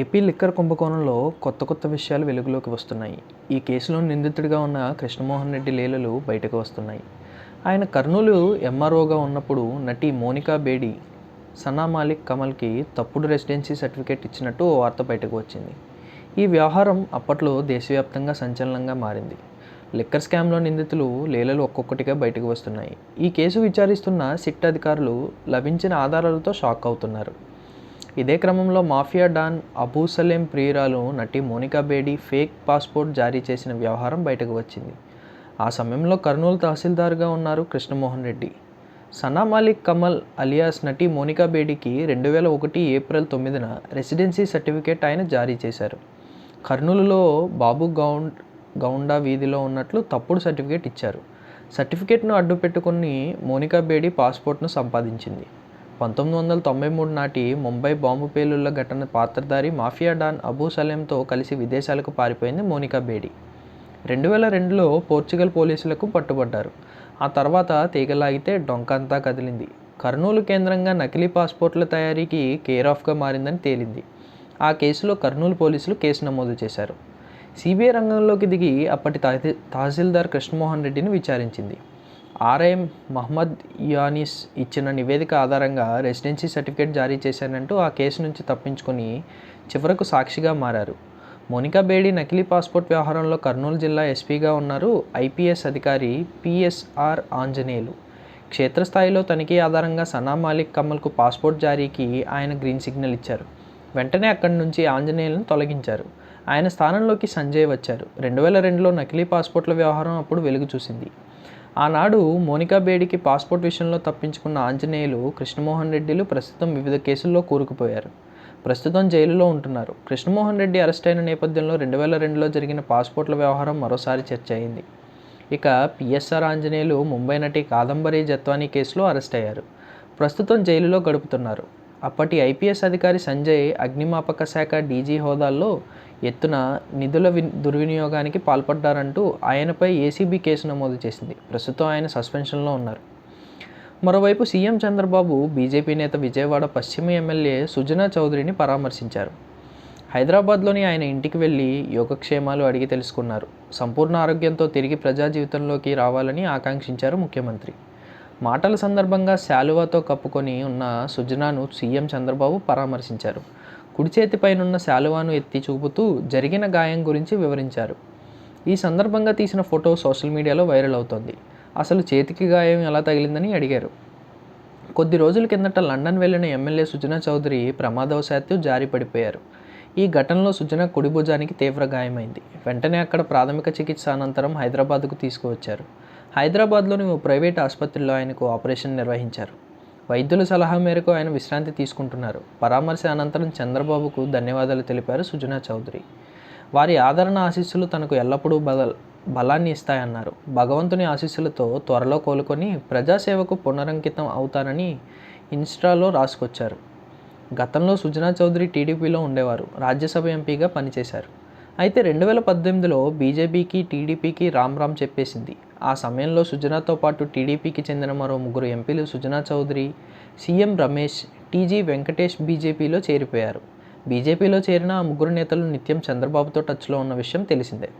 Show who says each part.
Speaker 1: AP liquor కుంభకోణంలో కొత్త కొత్త విషయాలు వెలుగులోకి వస్తున్నాయి. ఈ కేసులో నిందితుడిగా ఉన్న కృష్ణమోహన్ రెడ్డి లీలలు బయటకు వస్తున్నాయి. ఆయన కర్నూలు ఎంఆర్ఓగా ఉన్నప్పుడు నటి మోనికా బేడి సనా మాలిక్ కమల్కి తప్పుడు రెసిడెన్సీ సర్టిఫికేట్ ఇచ్చినట్టు ఓ వార్త బయటకు వచ్చింది. ఈ వ్యవహారం అప్పట్లో దేశవ్యాప్తంగా సంచలనంగా మారింది. లిక్కర్ స్కామ్లో నిందితులు లీలలు ఒక్కొక్కటిగా బయటకు వస్తున్నాయి. ఈ కేసు విచారిస్తున్న సిట్ అధికారులు లభించిన ఆధారాలతో షాక్ అవుతున్నారు. ఇదే క్రమంలో మాఫియా డాన్ అబూ సలేం ప్రియురాలు నటి మోనికా బేడీ ఫేక్ పాస్పోర్ట్ జారీ చేసిన వ్యవహారం బయటకు వచ్చింది. ఆ సమయంలో కర్నూలు తహసీల్దార్గా ఉన్నారు కృష్ణమోహన్ రెడ్డి. సనా మాలిక్ కమల్ అలియాస్ నటి మోనికా బేడీకి రెండు వేల ఒకటి ఏప్రిల్ తొమ్మిదిన రెసిడెన్సీ సర్టిఫికేట్ ఆయన జారీ చేశారు. కర్నూలులో బాబు గౌండ్ గౌండా వీధిలో ఉన్నట్లు తప్పుడు సర్టిఫికేట్ ఇచ్చారు. సర్టిఫికేట్ను అడ్డు పెట్టుకుని మోనికా బేడీ పాస్పోర్ట్ను సంపాదించింది. పంతొమ్మిది వందల తొంభై మూడు నాటి ముంబై బాంబు పేలుళ్ళ ఘటన పాత్రధారి మాఫియా డాన్ అబూ సలేంతో కలిసి విదేశాలకు పారిపోయింది మోనికా బేడి. రెండు వేల రెండులో పోర్చుగల్ పోలీసులకు పట్టుబడ్డారు. ఆ తర్వాత తీగలాగితే డొంకంతా కదిలింది. కర్నూలు కేంద్రంగా నకిలీ పాస్పోర్ట్ల తయారీకి కేర్ ఆఫ్గా మారిందని తేలింది. ఆ కేసులో కర్నూలు పోలీసులు కేసు నమోదు చేశారు. సిబిఐ రంగంలోకి దిగి అప్పటి తహసీల్దార్ కృష్ణమోహన్ రెడ్డిని విచారించింది. ఆర్ఐఎం మహమ్మద్ యానిస్ ఇచ్చిన నివేదిక ఆధారంగా రెసిడెన్సీ సర్టిఫికేట్ జారీ చేశానంటూ ఆ కేసు నుంచి తప్పించుకొని చివరకు సాక్షిగా మారారు. మోనికా బేడి నకిలీ పాస్పోర్ట్ వ్యవహారంలో కర్నూలు జిల్లా ఎస్పీగా ఉన్నారు ఐపీఎస్ అధికారి పిఎస్ఆర్ ఆంజనేయులు. క్షేత్రస్థాయిలో తనిఖీ ఆధారంగా సనా మాలిక్ కమల్కు పాస్పోర్ట్ జారీకి ఆయన గ్రీన్ సిగ్నల్ ఇచ్చారు. వెంటనే అక్కడి నుంచి ఆంజనేయులను తొలగించారు. ఆయన స్థానంలోకి సంజయ్ వచ్చారు. రెండు వేల రెండులో నకిలీ పాస్పోర్ట్ల వ్యవహారం అప్పుడు వెలుగు చూసింది. ఆనాడు మోనికా బేడికి పాస్పోర్ట్ విషయంలో తప్పించుకున్న ఆంజనేయులు కృష్ణమోహన్ రెడ్డిలు ప్రస్తుతం వివిధ కేసుల్లో కూరుకుపోయారు. ప్రస్తుతం జైలులో ఉంటున్నారు. కృష్ణమోహన్ రెడ్డి అరెస్ట్ అయిన నేపథ్యంలో రెండు వేల రెండులో జరిగిన పాస్పోర్ట్ల వ్యవహారం మరోసారి చర్చ అయింది. ఇక పిఎస్ఆర్ ఆంజనేయులు ముంబై నటి కాదంబరి జత్వానీ కేసులో అరెస్ట్ అయ్యారు. ప్రస్తుతం జైలులో గడుపుతున్నారు. అప్పటి ఐపీఎస్ అధికారి సంజయ్ అగ్నిమాపక శాఖ డీజీ హోదాల్లో ఎత్తున నిధుల వి దుర్వినియోగానికి పాల్పడ్డారంటూ ఆయనపై ఏసీబీ కేసు నమోదు చేసింది. ప్రస్తుతం ఆయన సస్పెన్షన్లో ఉన్నారు. మరోవైపు సీఎం చంద్రబాబు బీజేపీ నేత విజయవాడ పశ్చిమ ఎమ్మెల్యే సుజనా చౌదరిని పరామర్శించారు. హైదరాబాద్లోని ఆయన ఇంటికి వెళ్ళి యోగక్షేమాలు అడిగి తెలుసుకున్నారు. సంపూర్ణ ఆరోగ్యంతో తిరిగి ప్రజా జీవితంలోకి రావాలని ఆకాంక్షించారు ముఖ్యమంత్రి. మాటల సందర్భంగా శాలువాతో కప్పుకొని ఉన్న సుజనాను సీఎం చంద్రబాబు పరామర్శించారు. కుడి చేతిపైనున్న శాలువాను ఎత్తి చూపుతూ జరిగిన గాయం గురించి వివరించారు. ఈ సందర్భంగా తీసిన ఫోటో సోషల్ మీడియాలో వైరల్ అవుతోంది. అసలు చేతికి గాయం ఎలా తగిలిందని అడిగారు. కొద్ది రోజుల కిందట లండన్ వెళ్ళిన ఎమ్మెల్యే సుజనా చౌదరి ప్రమాదవశాత్తు జారి పడిపోయారు. ఈ ఘటనలో సుజన కుడి భుజానికి తీవ్ర గాయమైంది. వెంటనే అక్కడ ప్రాథమిక చికిత్స అనంతరం హైదరాబాద్కు తీసుకువచ్చారు. హైదరాబాద్లోని ఓ ప్రైవేట్ ఆసుపత్రిలో ఆయనకు ఆపరేషన్ నిర్వహించారు. వైద్యుల సలహా మేరకు ఆయన విశ్రాంతి తీసుకుంటున్నారు. పరామర్శ అనంతరం చంద్రబాబుకు ధన్యవాదాలు తెలిపారు సుజనా చౌదరి. వారి ఆదరణ ఆశీస్సులు తనకు ఎల్లప్పుడూ బల బలాన్ని ఇస్తాయన్నారు. భగవంతుని ఆశీస్సులతో త్వరలో కోలుకొని ప్రజాసేవకు పునరంకితం అవుతానని ఇన్స్టాలో రాసుకొచ్చారు. గతంలో సుజనా చౌదరి టీడీపీలో ఉండేవారు. రాజ్యసభ ఎంపీగా పనిచేశారు. అయితే రెండు వేల పద్దెనిమిదిలో బీజేపీకి టీడీపీకి రామ్ రామ్ చెప్పేసింది. ఆ సమయంలో సుజనాతో పాటు టీడీపీకి చెందిన మరో ముగ్గురు ఎంపీలు సుజనా చౌదరి సీఎం రమేష్ టీజీ వెంకటేష్ బీజేపీలో చేరిపోయారు. బీజేపీలో చేరిన ఆ ముగ్గురు నేతలు నిత్యం చంద్రబాబుతో టచ్లో ఉన్న విషయం తెలిసిందే.